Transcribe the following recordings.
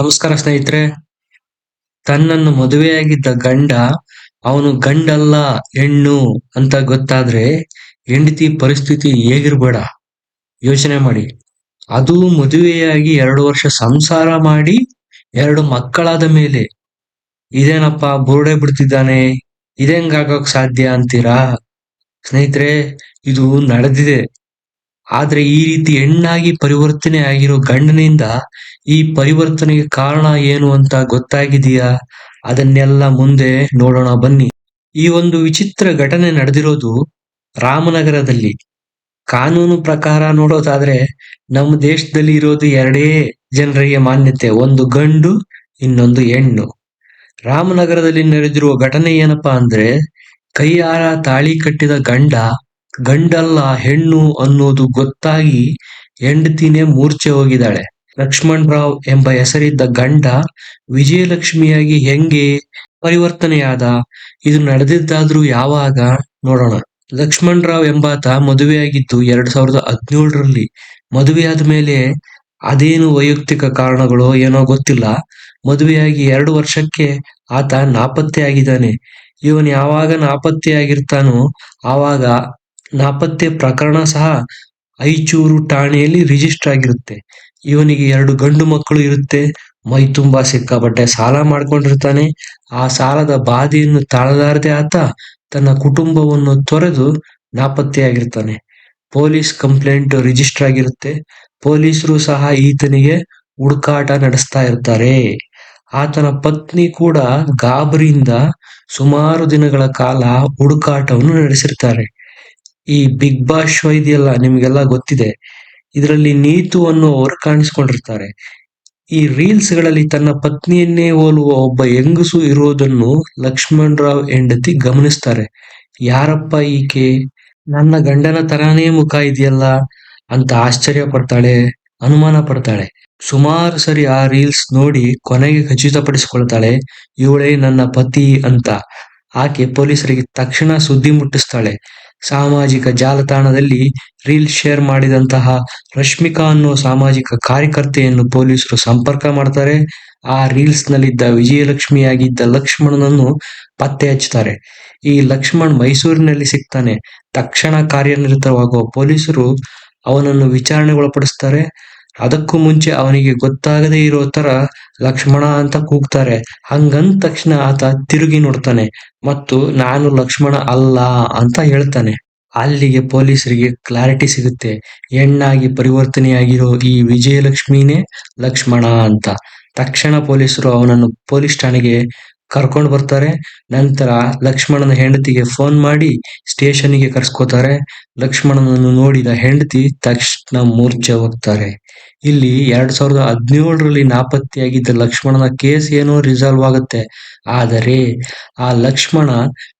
ನಮಸ್ಕಾರ ಸ್ನೇಹಿತರೆ. ತನ್ನನ್ನು ಮದುವೆಯಾಗಿದ್ದ ಗಂಡ, ಅವನು ಗಂಡಲ್ಲ, ಹೆಣ್ಣು ಅಂತ ಗೊತ್ತಾದ್ರೆ ಹೆಂಡತಿ ಪರಿಸ್ಥಿತಿ ಹೇಗಿರ್ಬೇಡ. ಯೋಚನೆ ಮಾಡಿ. ಅದು ಮದುವೆಯಾಗಿ ಎರಡು ವರ್ಷ ಸಂಸಾರ ಮಾಡಿ ಎರಡು ಮಕ್ಕಳಾದ ಮೇಲೆ. ಇದೇನಪ್ಪ ಬೋರ್ಡೆ ಬಿಡ್ತಿದ್ದಾನೆ? ಇದೆಂಗಾಗೋಕ್ ಸಾಧ್ಯ ಅಂತೀರಾ? ಸ್ನೇಹಿತರೆ, ಇದು ನಡೆದಿದೆ. ಆದ್ರೆ ಈ ರೀತಿ ಹೆಣ್ಣಾಗಿ ಪರಿವರ್ತನೆ ಆಗಿರೋ ಗಂಡನಿಂದ ಈ ಪರಿವರ್ತನೆಗೆ ಕಾರಣ ಏನು ಅಂತ ಗೊತ್ತಾಗಿದೆಯಾ? ಅದನ್ನೆಲ್ಲ ಮುಂದೆ ನೋಡೋಣ, ಬನ್ನಿ. ಈ ಒಂದು ವಿಚಿತ್ರ ಘಟನೆ ನಡೆದಿರೋದು ರಾಮನಗರದಲ್ಲಿ. ಕಾನೂನು ಪ್ರಕಾರ ನೋಡೋದಾದ್ರೆ ನಮ್ಮ ದೇಶದಲ್ಲಿ ಇರೋದು ಎರಡೇ ಜನರಿಗೆ ಮಾನ್ಯತೆ, ಒಂದು ಗಂಡು, ಇನ್ನೊಂದು ಹೆಣ್ಣು. ರಾಮನಗರದಲ್ಲಿ ನಡೆದಿರುವ ಘಟನೆ ಏನಪ್ಪಾ ಅಂದ್ರೆ ಕೈಯಾರ ತಾಳಿ ಕಟ್ಟಿದ ಗಂಡ ಗಂಡಲ್ಲ ಹೆಣ್ಣು ಅನ್ನೋದು ಗೊತ್ತಾಗಿ ಹೆಂಡತಿನೇ ಮೂರ್ಛೆ ಹೋಗಿದ್ದಾಳೆ. ಲಕ್ಷ್ಮಣ್ ರಾವ್ ಎಂಬ ಹೆಸರಿದ್ದ ಗಂಡ ವಿಜಯಲಕ್ಷ್ಮಿಯಾಗಿ ಹೆಂಗೆ ಪರಿವರ್ತನೆಯಾದ, ಇದು ನಡೆದಿದ್ದಾದ್ರೂ ಯಾವಾಗ ನೋಡೋಣ. ಲಕ್ಷ್ಮಣ್ ರಾವ್ ಎಂಬಾತ ಮದುವೆಯಾಗಿದ್ದು ಎರಡ್ ಸಾವಿರದ ಹದಿನೇಳರಲ್ಲಿ. ಮದುವೆಯಾದ ಮೇಲೆ ಅದೇನು ವೈಯಕ್ತಿಕ ಕಾರಣಗಳು ಏನೋ ಗೊತ್ತಿಲ್ಲ. ಮದುವೆಯಾಗಿ ಎರಡು ವರ್ಷಕ್ಕೆ ಆತ ನಾಪತ್ತೆ ಆಗಿದ್ದಾನೆ ಇವನ್ ಯಾವಾಗ ನಾಪತ್ತೆ ಆಗಿರ್ತಾನೋ ಆವಾಗ ನಾಪತ್ತೆ ಪ್ರಕರಣ ಸಹ ಐಚೂರು ಠಾಣೆಯಲ್ಲಿ ರಿಜಿಸ್ಟರ್ ಆಗಿರುತ್ತೆ. ಇವನಿಗೆ ಎರಡು ಗಂಡು ಮಕ್ಕಳು ಇರುತ್ತೆ. ಮೈ ತುಂಬಾ ಸಿಕ್ಕಾಪಟ್ಟೆ ಸಾಲ ಮಾಡ್ಕೊಂಡಿರ್ತಾನೆ. ಆ ಸಾಲದ ಬಾಧೆಯನ್ನು ತಾಳಲಾರದೆ ಆತ ತನ್ನ ಕುಟುಂಬವನ್ನು ತೊರೆದು ನಾಪತ್ತೆಯಾಗಿರ್ತಾನೆ. ಪೊಲೀಸ್ ಕಂಪ್ಲೇಂಟ್ ರಿಜಿಸ್ಟರ್ ಆಗಿರುತ್ತೆ. ಪೊಲೀಸರು ಸಹ ಈತನಿಗೆ ಹುಡುಕಾಟ ನಡೆಸ್ತಾ ಇರ್ತಾರೆ. ಆತನ ಪತ್ನಿ ಕೂಡ ಗಾಬರಿಯಿಂದ ಸುಮಾರು ದಿನಗಳ ಕಾಲ ಹುಡುಕಾಟವನ್ನು ನಡೆಸಿರ್ತಾರೆ. ಈ ಬಿಗ್ ಬಾಸ್ ಶೋ ಇದೆಯಲ್ಲ, ನಿಮ್ಗೆಲ್ಲ ಗೊತ್ತಿದೆ. ಇದರಲ್ಲಿ ನೀತು ಅನ್ನುವರು ಕಾಣಿಸ್ಕೊಂಡಿರ್ತಾರೆ. ಈ ರೀಲ್ಸ್ಗಳಲ್ಲಿ ತನ್ನ ಪತ್ನಿಯನ್ನೇ ಹೋಲುವ ಒಬ್ಬ ಹೆಂಗಸು ಇರೋದನ್ನು ಲಕ್ಷ್ಮಣ್ ರಾವ್ ಹೆಂಡತಿ ಗಮನಿಸ್ತಾರೆ. ಯಾರಪ್ಪ ಈಕೆ? ನನ್ನ ಗಂಡನ ತರಾನೇ ಮುಖ ಇದೆಯಲ್ಲ ಅಂತ ಆಶ್ಚರ್ಯ ಪಡ್ತಾಳೆ, ಅನುಮಾನ ಪಡ್ತಾಳೆ. ಸುಮಾರು ಸರಿ ಆ ರೀಲ್ಸ್ ನೋಡಿ ಕೊನೆಗೆ ಖಚಿತಪಡಿಸಿಕೊಳ್ತಾಳೆ, ಇವಳೇ ನನ್ನ ಪತಿ ಅಂತ. ಆಕೆ ಪೊಲೀಸರಿಗೆ ತಕ್ಷಣ ಸುದ್ದಿ ಮುಟ್ಟಿಸ್ತಾಳೆ. ಸಾಮಾಜಿಕ ಜಾಲತಾಣದಲ್ಲಿ ರೀಲ್ ಶೇರ್ ಮಾಡಿದಂತಹ ರಶ್ಮಿಕಾ ಅನ್ನೋ ಸಾಮಾಜಿಕ ಕಾರ್ಯಕರ್ತೆಯನ್ನು ಪೊಲೀಸರು ಸಂಪರ್ಕ ಮಾಡ್ತಾರೆ. ಆ ರೀಲ್ಸ್ ನಲ್ಲಿದ್ದ ವಿಜಯಲಕ್ಷ್ಮಿಯಾಗಿದ್ದ ಲಕ್ಷ್ಮಣನನ್ನು ಪತ್ತೆ ಹಚ್ಚುತ್ತಾರೆ. ಈ ಲಕ್ಷ್ಮಣ್ ಮೈಸೂರಿನಲ್ಲಿ ಸಿಗ್ತಾನೆ. ತಕ್ಷಣ ಕಾರ್ಯನಿರತವಾಗುವ ಪೊಲೀಸರು ಅವನನ್ನು ವಿಚಾರಣೆಗೊಳಪಡಿಸ್ತಾರೆ. ಅದಕ್ಕೂ ಮುಂಚೆ ಅವನಿಗೆ ಗೊತ್ತಾಗದೇ ಇರೋ ತರ ಲಕ್ಷ್ಮಣ ಅಂತ ಕೂಗ್ತಾರೆ. ಹಂಗಂದ ತಕ್ಷಣ ಆತ ತಿರುಗಿ ನೋಡ್ತಾನೆ. ಮತ್ತು ನಾನು ಲಕ್ಷ್ಮಣ ಅಲ್ಲ ಅಂತ ಹೇಳ್ತಾನೆ. ಅಲ್ಲಿಗೆ ಪೊಲೀಸರಿಗೆ ಕ್ಲಾರಿಟಿ ಸಿಗುತ್ತೆ. ಹೆಣ್ಣಾಗಿ ಪರಿವರ್ತನೆಯಾಗಿರೋ ಈ ವಿಜಯಲಕ್ಷ್ಮಿನೇ ಲಕ್ಷ್ಮಣ ಅಂತ. ತಕ್ಷಣ ಪೊಲೀಸರು ಅವನನ್ನು ಪೊಲೀಸ್ ಠಾಣೆಗೆ ಕರ್ಕೊಂಡು ಬರ್ತಾರೆ. ನಂತರ ಲಕ್ಷ್ಮಣನ ಹೆಂಡತಿಗೆ ಫೋನ್ ಮಾಡಿ ಸ್ಟೇಷನ್ಗೆ ಕರ್ಸ್ಕೋತಾರೆ. ಲಕ್ಷ್ಮಣನನ್ನು ನೋಡಿದ ಹೆಂಡತಿ ತಕ್ಷಣ ಮೂರ್ಛೆ ಹೋಗ್ತಾರೆ. ಇಲ್ಲಿ ಎರಡ್ ಸಾವಿರದ ಹದಿನೇಳರಲ್ಲಿ ನಾಪತ್ತೆಯಾಗಿದ್ದ ಲಕ್ಷ್ಮಣನ ಕೇಸ್ ಏನೋ ರಿಸಾಲ್ವ್ ಆಗುತ್ತೆ. ಆದರೆ ಆ ಲಕ್ಷ್ಮಣ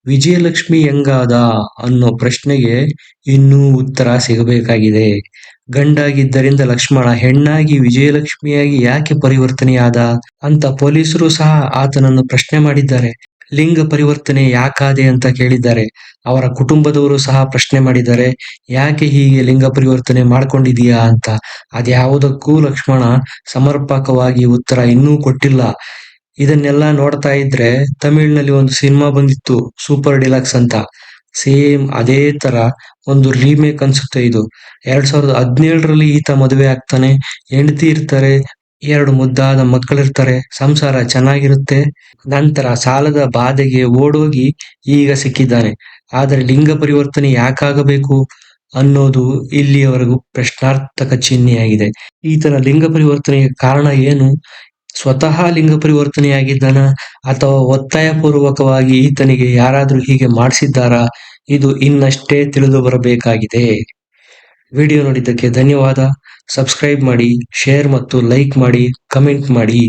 ವಿಜಯಲಕ್ಷ್ಮಿ ಹೆಂಗಾದ ಅನ್ನೋ ಪ್ರಶ್ನೆಗೆ ಇನ್ನೂ ಉತ್ತರ ಸಿಗಬೇಕಾಗಿದೆ. ಗಂಡಾಗಿದ್ದರಿಂದ ಲಕ್ಷ್ಮಣ ಹೆಣ್ಣಾಗಿ ವಿಜಯಲಕ್ಷ್ಮಿಯಾಗಿ ಯಾಕೆ ಪರಿವರ್ತನೆಯಾದ? ಅಂತ ಪೊಲೀಸರು ಸಹ ಆತನನ್ನು ಪ್ರಶ್ನೆ ಮಾಡಿದ್ದಾರೆ. ಲಿಂಗ ಪರಿವರ್ತನೆ ಯಾಕಾದೆ ಅಂತ ಕೇಳಿದ್ದಾರೆ. ಅವರ ಕುಟುಂಬದವರು ಸಹ ಪ್ರಶ್ನೆ ಮಾಡಿದ್ದಾರೆ. ಯಾಕೆ ಹೀಗೆ ಲಿಂಗ ಪರಿವರ್ತನೆ ಮಾಡ್ಕೊಂಡಿದೀಯಾ ಅಂತ. ಅದ್ಯಾವುದಕ್ಕೂ ಲಕ್ಷ್ಮಣ ಸಮರ್ಪಕವಾಗಿ ಉತ್ತರ ಇನ್ನೂ ಕೊಟ್ಟಿಲ್ಲ. ಇದನ್ನೆಲ್ಲ ನೋಡ್ತಾ ಇದ್ರೆ ತಮಿಳಿನಲ್ಲಿ ಒಂದು ಸಿನಿಮಾ ಬಂದಿತ್ತು, ಸೂಪರ್ ಡಿಲಕ್ಸ್ ಅಂತ. ಸೇಮ್ ಅದೇ ತರ ಒಂದು ರೀಮೇಕ್ ಅನ್ಸುತ್ತೆ ಇದು. ಎರಡ್ ಸಾವಿರದ ಹದಿನೇಳರಲ್ಲಿ ಈತ ಮದುವೆ ಆಗ್ತಾನೆ, ಹೆಂಡತಿ ಇರ್ತಾರೆ, ಎರಡು ಮುದ್ದಾದ ಮಕ್ಕಳಿರ್ತಾರೆ, ಸಂಸಾರ ಚೆನ್ನಾಗಿರುತ್ತೆ. ನಂತರ ಸಾಲದ ಬಾಧೆಗೆ ಓಡೋಗಿ ಈಗ ಸಿಕ್ಕಿದ್ದಾನೆ. ಆದರೆ ಲಿಂಗ ಪರಿವರ್ತನೆ ಯಾಕಾಗಬೇಕು ಅನ್ನೋದು ಇಲ್ಲಿಯವರೆಗೂ ಪ್ರಶ್ನಾರ್ಥಕ ಚಿಹ್ನೆಯಾಗಿದೆ. ಈತನ ಲಿಂಗ ಪರಿವರ್ತನೆಗೆ ಕಾರಣ ಏನು? ಸ್ವತಃ ಲಿಂಗ ಪರಿವರ್ತನೆಯಾಗಿದ್ದಾನ ಅಥವಾ ಒತ್ತಾಯಪೂರ್ವಕವಾಗಿ ಈತನಿಗೆ ಯಾರಾದ್ರೂ ಹೀಗೆ ಮಾಡಿಸಿದ್ದಾರಾ? ಇದು ಇನ್ನಷ್ಟೇ ತಿಳಿದು ಬರಬೇಕಾಗಿದೆ. ವಿಡಿಯೋ ನೋಡಿದ್ದಕ್ಕೆ ಧನ್ಯವಾದ. ಸಬ್ಸ್ಕ್ರೈಬ್ ಮಾಡಿ, ಶೇರ್ ಮತ್ತು ಲೈಕ್ ಮಾಡಿ, ಕಮೆಂಟ್ ಮಾಡಿ.